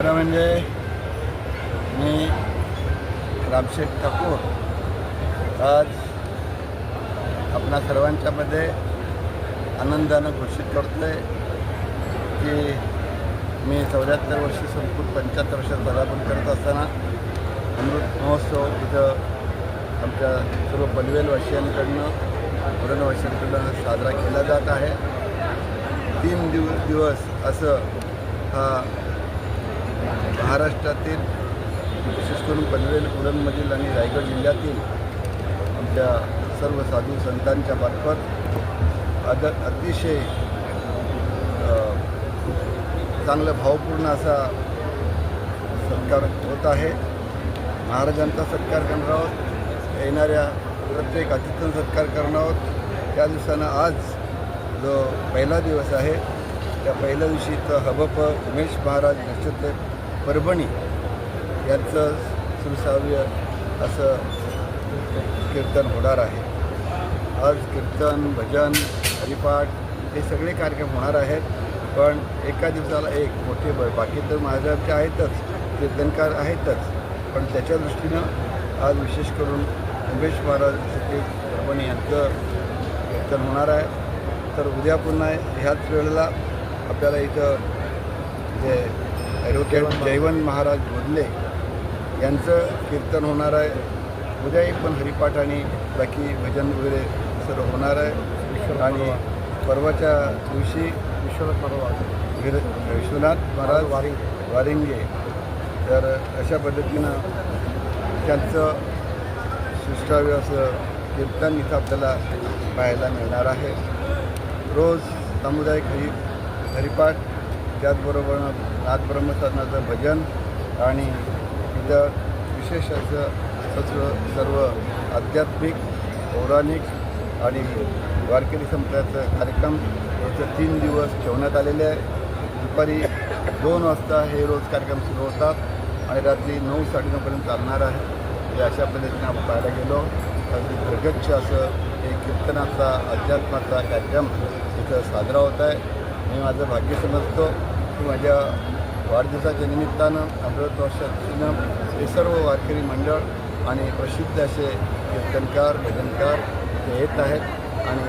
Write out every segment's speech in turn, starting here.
खरं म्हणजे मी रामशेठ ठाकूर आज आपणा सर्वांच्यामध्ये आनंदानं घोषित करतोय की मी चौऱ्याहत्तर वर्षी संपूर्ण पंच्याहत्तर वर्षात पदार्पण करत असताना अमृत महोत्सव इथं आमच्या सर्व पनवेलवासियांकडनं पुरणवासियांकडनं साजरा केला जात आहे. तीन दिव दिवस असं हा महाराष्ट्रातील विशेष करून पनवेल उरणमधील आणि रायगड जिल्ह्यातील आमच्या सर्व साधू संतांच्या मार्फत अद अतिशय चांगलं भावपूर्ण असा सत्कार होत आहे. महाराजांचा सत्कार करणार आहोत. येणाऱ्या प्रत्येक अतिथींचा सत्कार करणार आहोत. त्या दिवसानं आज जो पहिला दिवस आहे त्या पहिल्या दिवशी तर हबप उमेश महाराज नक्षत्र परभणी यांचं सुसाव्य असं कीर्तन होणार आहे. आज कीर्तन भजन हरिपाठ हे सगळे कार्यक्रम होणार आहेत. पण एका दिवसाला एक मोठे ब बाकी तर महाराजांचे आहेतच कीर्तनकार आहेतच. पण त्याच्या दृष्टीनं आज विशेष करून उमेश महाराज सतीश परभणी यांचं कीर्तन होणार आहे. तर उद्या पुन्हा ह्याच वेळेला आपल्याला इथं जे ॲडव्होकेट जयवंत महाराज बोधले यांचं कीर्तन होणार आहे. उद्याही पण हरिपाठ आणि बाकी भजन वगैरे सर्व होणार आहे. आणि परवाच्या दिवशी विश्वनाथ पर्वा गिर विश्वनाथ महाराज वारिंग. वारिंगे तर अशा पद्धतीनं त्यांचं सुष्टाव्य असं कीर्तन इथं आपल्याला पाहायला मिळणार आहे. रोज सामुदायिक हरी हरिपाठ त्याचबरोबर नाथ भजन आणि तिथं विशेष असं सर्व सर्व आध्यात्मिक पौराणिक आणि वारकरी संप्रदायाचं कार्यक्रम याचं तीन दिवस ठेवण्यात आलेले आहे. दुपारी दोन वाजता हे रोज कार्यक्रम सुरू होतात आणि रात्री नऊ साडेनऊपर्यंत चालणार आहे. हे अशा पद्धतीने आपण पाहायला गेलो. अगदी प्रगच्छ असं हे कीर्तनाचा अध्यात्माचा कार्यक्रम इथं साजरा होत आहे. मी माझं भाग्य समजतो की माझ्या वाढदिवसाच्या निमित्तानं अमृत वर्षानं हे सर्व वारकरी मंडळ आणि प्रसिद्ध असे कीर्तनकार भजनकार ते येत आहेत आणि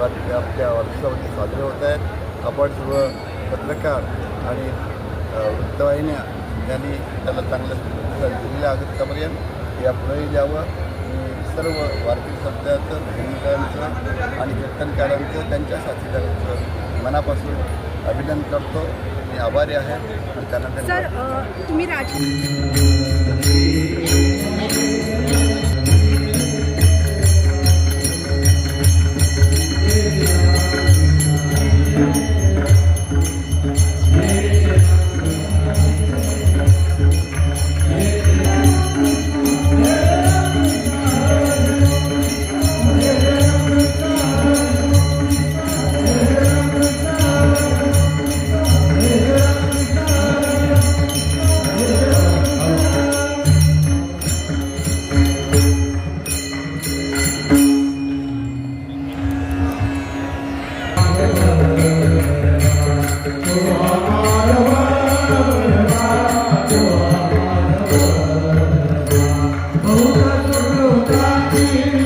आपल्या वाढदिवसावरती साजरे होत आहेत. आपण सर्व पत्रकार आणि वृत्तवाहिन्या यांनी त्याला चांगलं दिलेल्या दिलेलं या आतापर्यंत द्यावं. सर्व वारकरी संप्रदायाचं भूमिकांचं आणि कीर्तनकारांचं त्यांच्या साथीदारांचं मनापासून अभिनंदन करतो. मी आभारी आहे आणि त्यांना सर तुम्ही राज Thank.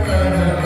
Amen.